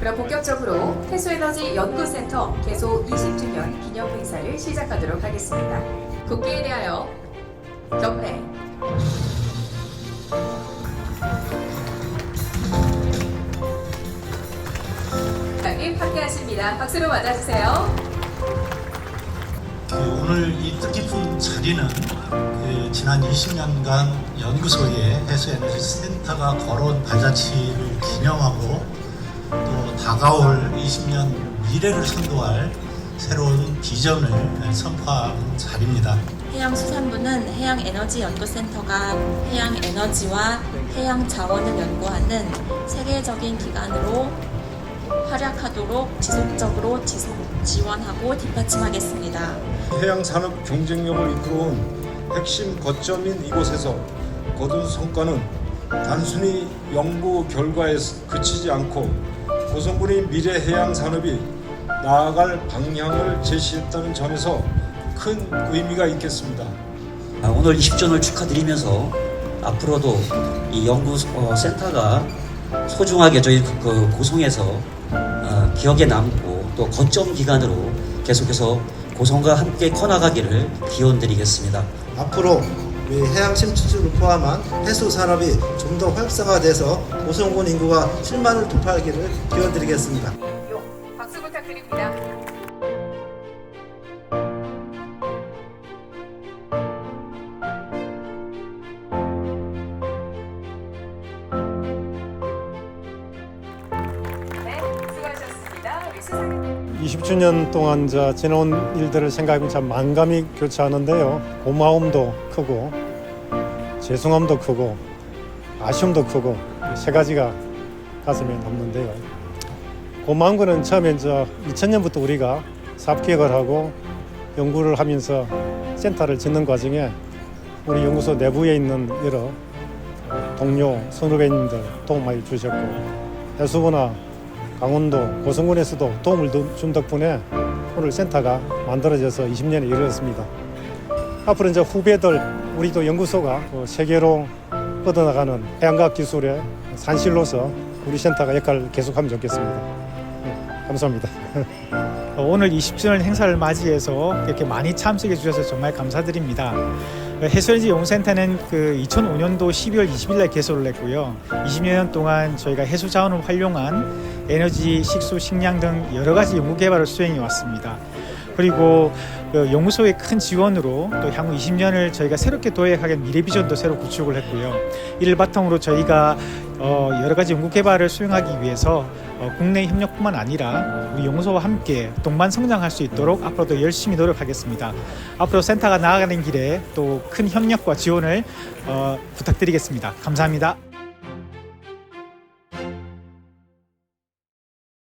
그럼 본격적으로 해수에너지 연구센터 개소 20주년 기념 행사를 시작하도록 하겠습니다. 국기에 대하여 경례. 장님 함께하십니다. 박수로 맞아주세요. 그 오늘 이 뜻깊은 자리는 그 지난 20년간 연구소에 해수에너지 센터가 걸어온 발자취를 기념하고 또 다가올 20년 미래를 선도할 새로운 비전을 선포하는 자리입니다. 해양수산부는 해양에너지연구센터가 해양에너지와 해양자원을 연구하는 세계적인 기관으로 활약하도록 지속적으로 지속, 지원하고 뒷받침하겠습니다. 해양 산업 경쟁력을 이끌어온 핵심 거점인 이곳에서 거둔 성과는 단순히 연구 결과에 그치지 않고 고성군의 미래 해양 산업이 나아갈 방향을 제시했다는 점에서 큰 의미가 있겠습니다. 아, 오늘 20주년을 축하드리면서 앞으로도 이 연구센터가 소중하게 저희 그- 그 고성에서 어, 기억에 남고 또 거점 기관으로 계속해서 고성과 함께 커나가기를 기원드리겠습니다. 앞으로 우리 해양 침투를 포함한 해수 산업이 좀 더 활성화돼서 고성군 인구가 7만을 돌파하기를 기원드리겠습니다. 요 박수 부탁드립니다. 20주년 동안 저 지나온 일들을 생각하면 참 만감이 교차하는데요. 고마움도 크고 죄송함도 크고 아쉬움도 크고 세 가지가 가슴에 남는데요. 고마운 거는 처음에 저 2000년부터 우리가 사업 기획을 하고 연구를 하면서 센터를 짓는 과정에 우리 연구소 내부에 있는 여러 동료 선후배님들 도움 많이 주셨고 해수부나 강원도 고성군에서도 도움을 두- 준 덕분에 오늘 센터가 만들어져서 20년이 이르렀습니다. 앞으로 이제 후배들 우리도 연구소가 그 세계로 뻗어나가는 해양과학 기술의 산실로서 우리 센터가 역할을 계속하면 좋겠습니다. 네, 감사합니다. 어, 오늘 20주년 행사를 맞이해서 이렇게 많이 참석해 주셔서 정말 감사드립니다. 어, 해수엔지 용센터는 그 2005년도 12월 20일 날 개소를 했고요. 20년 동안 저희가 해수 자원을 활용한 에너지, 식수, 식량 등 여러 가지 연구 개발을 수행해 왔습니다. 그리고 그 연구소의 큰 지원으로 또 향후 20년을 저희가 새롭게 도약하게 미래 비전도 새로 구축을 했고요. 이를 바탕으로 저희가 어, 여러 가지 연구 개발을 수행하기 위해서 어, 국내 협력뿐만 아니라 우리 연구소와 함께 동반 성장할 수 있도록 앞으로도 열심히 노력하겠습니다. 앞으로 센터가 나아가는 길에 또 큰 협력과 지원을 어, 부탁드리겠습니다. 감사합니다.